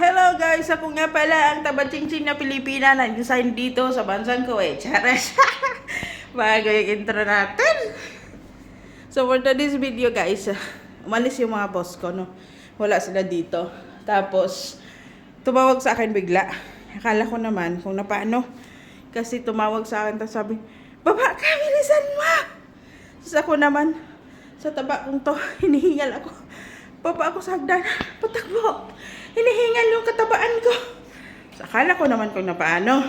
Hello guys! Ako nga pala ang tabatsing na Pilipina na design dito sa bansang Kuwait. Charas! Bago yung intro natin. So for today's video guys, umalis yung mga boss ko, no? Wala sila dito. Tapos, tumawag sa akin bigla. Akala ko naman kung napaano. Kasi tumawag sa akin, tapos sabi, Baba ka, mo! Tapos ako naman, sa taba kong to, hinihingal ako. Baba ako sa hagdan, patakbo. Hinihingal yung katabaan ko. So, akala ko naman kung napaano.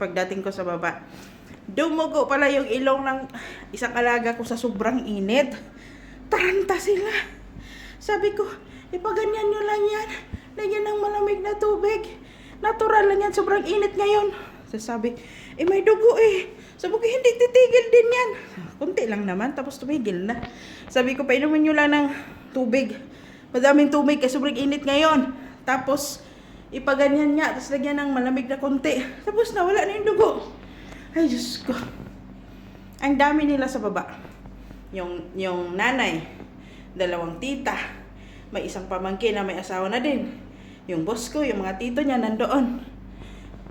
Pagdating ko sa baba, dumugo pala yung ilong ng isang alaga ko sa sobrang init. Taranta sila. Sabi ko, ipaganyan nyo lang yan. Lagyan ng malamig na tubig. Natural lang yan, sobrang init ngayon. So, sabi, eh may dugo eh. Sabi ko, hindi titigil din yan. Kunti lang naman, tapos tumigil na. Sabi ko, painumin nyo lang ng tubig. Madaming tubig kasi sobrang init ngayon. Tapos, ipaganyan niya, tapos lagyan ng malamig na konti. Tapos nawala na yung dugo. Ay, Diyos ko. Ang dami nila sa baba. Yung, yung nanay, dalawang tita, may isang pamangkin na may asawa na din. Yung boss ko, yung mga tito niya nandoon.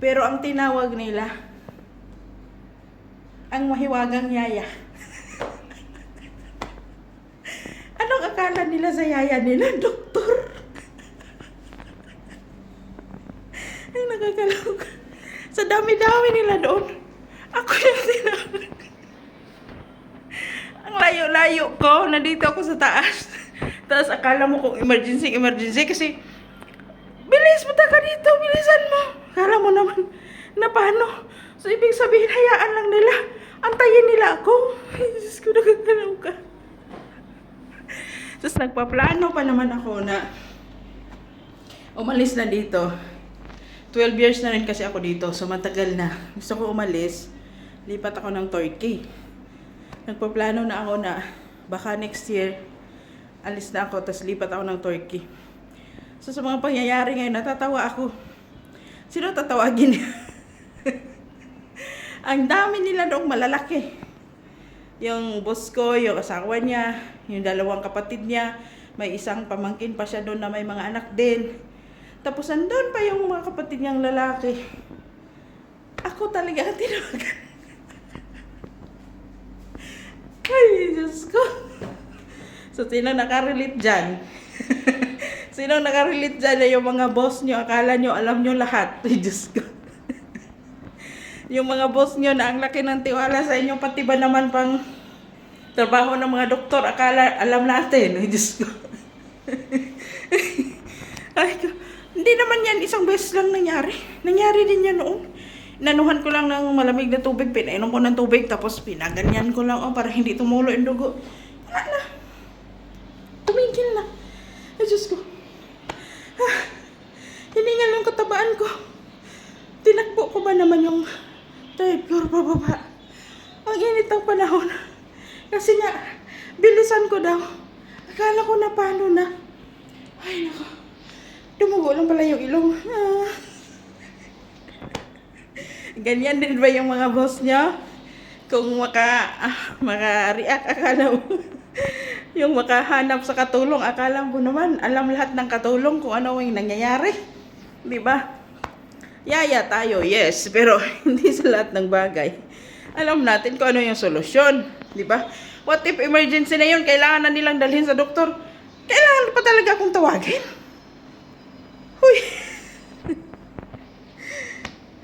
Pero ang tinawag nila, ang mahiwagang yaya. Anong akala nila sa yaya nila? Doktor. Ay, nakakaloka. Sa dami-dami nila doon. Ako yung tinawag. Ang layo-layo ko. Nandito ako sa taas. Tapos akala mo kung emergency, emergency. Kasi, bilis, punta ka dito. Bilisan mo. Akala mo naman na paano. So, ibig sabihin, hayaan lang nila. Antayin nila ako. Ay, Diyos ko, nakakaloka. Tapos nagpaplano pa naman ako na umalis na dito. 12 years na rin kasi ako dito, so matagal na. Gusto ko umalis, lipat ako ng Turkey. Nagpaplano na ako na baka next year, alis na ako, tapos lipat ako ng Turkey. So sa mga pangyayari ngayon, natatawa ako. Sino tatawagin? Ang dami nila doong malalaki. Yung boss ko, yung asawa niya, yung dalawang kapatid niya, may isang pamangkin pa siya doon na may mga anak din. Tapos andun pa yung mga kapatid niyang lalaki. Ako talaga ang tinawagan. Ay, Diyos ko. So, sino nakarelate dyan? sino nakarelate dyan na yung mga boss nyo, akala nyo, alam nyo lahat. Ay, Diyos ko. yung mga boss nyo na ang laki ng tiwala sa inyo, pati ba naman pang trabaho ng mga doktor, akala alam natin. Ay, Diyos ko. Hindi naman yan, isang beses lang nangyari. Nangyari din yan noon. Nanuhan ko lang ng malamig na tubig, pinainom ko ng tubig, tapos pinaganyan ko lang oh, para hindi tumulo yung dugo. Wala na. Tumigil na. Ay, Diyos ko. Ah, hiningal yung katabaan ko. Tinakbo ko ba naman yung third floor pababa? Ang init ng panahon. Kasi nga, bilisan ko daw. Akala ko na paano na. Ay, nako. Dumugo lang pala yung ilong. Ah. Ganyan din ba yung mga boss nyo? Kung maka, ah, maka-react, akala mo. yung makahanap sa katulong, akala mo naman, alam lahat ng katulong kung ano yung nangyayari. Di ba? Yaya tayo, yes. Pero hindi sa lahat ng bagay. Alam natin kung ano yung solusyon. Di ba? What if emergency na yun, kailangan na nilang dalhin sa doktor? Kailangan pa talaga akong tawagin?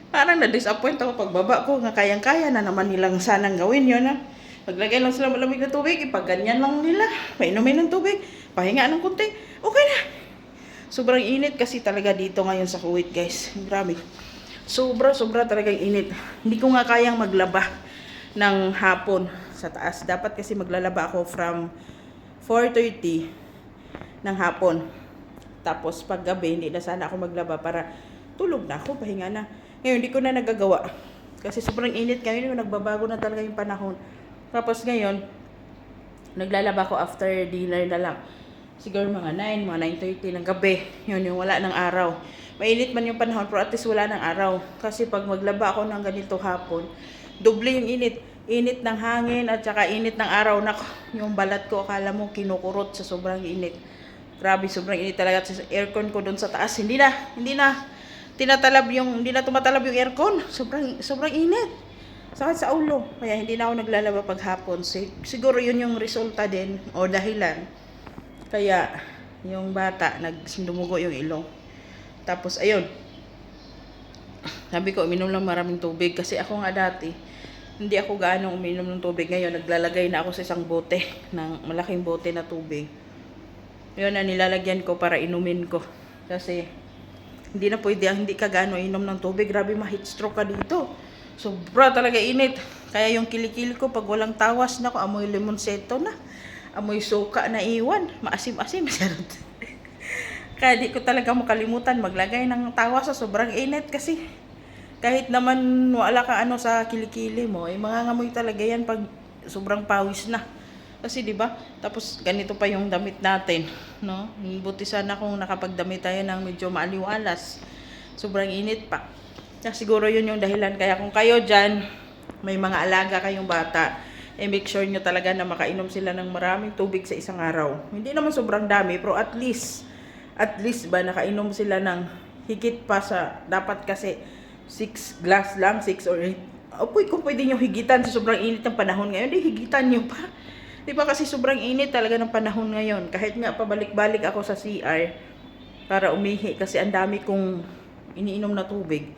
Parang na-disappoint ako pagbaba ko nga kayang-kaya na naman nilang sanang gawin yun ha. Maglagay lang sila malamig na tubig, ipaganyan lang nila. Painumin ng tubig, pahinga ng kunti. Okay na. Sobrang init kasi talaga dito ngayon sa Kuwait guys. Grabe. Sobra, sobra talagang init. Hindi ko nga kayang maglaba ng hapon sa taas. Dapat kasi maglalaba ako from 4.30 ng hapon. Tapos pag gabi, hindi na sana ako maglaba para tulog na ako, pahinga na. Ngayon, hindi ko na nagagawa. Kasi sobrang init ngayon, nagbabago na talaga yung panahon. Tapos ngayon, naglalaba ko after dinner na lang. Siguro mga 9, mga 9.30 ng gabi. Yun, yung wala ng araw. Mainit man yung panahon, pero at least wala ng araw. Kasi pag maglaba ako ng ganito hapon, doble yung init. Init ng hangin at saka init ng araw na yung balat ko, akala mo kinukurot sa sobrang init. Grabe, sobrang init talaga sa aircon ko doon sa taas. Hindi na, hindi na tinatalab yung, hindi na tumatalab yung aircon. Sobrang, sobrang init. Sakit sa ulo. Kaya hindi na ako naglalaba paghapon. Si- Siguro yun yung resulta din o dahilan. Kaya yung bata, nagdumugo yung ilong. Tapos, ayun. Sabi ko, uminom lang maraming tubig. Kasi ako nga dati, hindi ako gaano uminom ng tubig. Ngayon, naglalagay na ako sa isang bote, ng malaking bote na tubig. Yun na nilalagyan ko para inumin ko. Kasi, hindi na pwede, hindi ka gaano inom ng tubig. Grabe, ma-heat stroke ka dito. Sobra talaga init. Kaya yung kilikili ko, pag walang tawas na ko, amoy limonseto na. Amoy suka na iwan. Maasim-asim. Charot. Kaya di ko talaga makalimutan maglagay ng tawa sa sobrang init kasi kahit naman wala ka ano sa kilikili mo, eh mga ngamoy talaga yan pag sobrang pawis na. Kasi 'di ba? Tapos ganito pa yung damit natin, no? Buti sana kung nakapagdamit tayo ng medyo maaliwalas. Sobrang init pa. Kaya siguro yun yung dahilan. Kaya kung kayo dyan, may mga alaga kayong bata, eh make sure nyo talaga na makainom sila ng maraming tubig sa isang araw. Hindi naman sobrang dami, pero at least, at least ba nakainom sila ng higit pa sa, dapat kasi 6 glass lang, 6 or 8. Opo, kung pwede nyo higitan sa sobrang init ng panahon ngayon, di higitan nyo pa. Di ba kasi sobrang init talaga ng panahon ngayon. Kahit nga pabalik-balik ako sa CR para umihi kasi ang dami kong iniinom na tubig.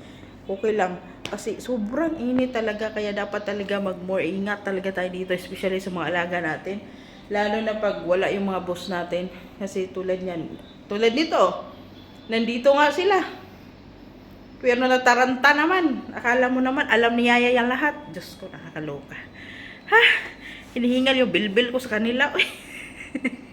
Okay lang. Kasi sobrang init talaga kaya dapat talaga mag-more ingat talaga tayo dito especially sa mga alaga natin. Lalo na pag wala yung mga boss natin. Kasi tulad niyan, tulad nito, nandito nga sila. Pero nataranta naman. Akala mo naman, alam ni Yaya yan lahat. Diyos ko, nakakaloka. Ha? Hinihingal yung bilbil ko sa kanila.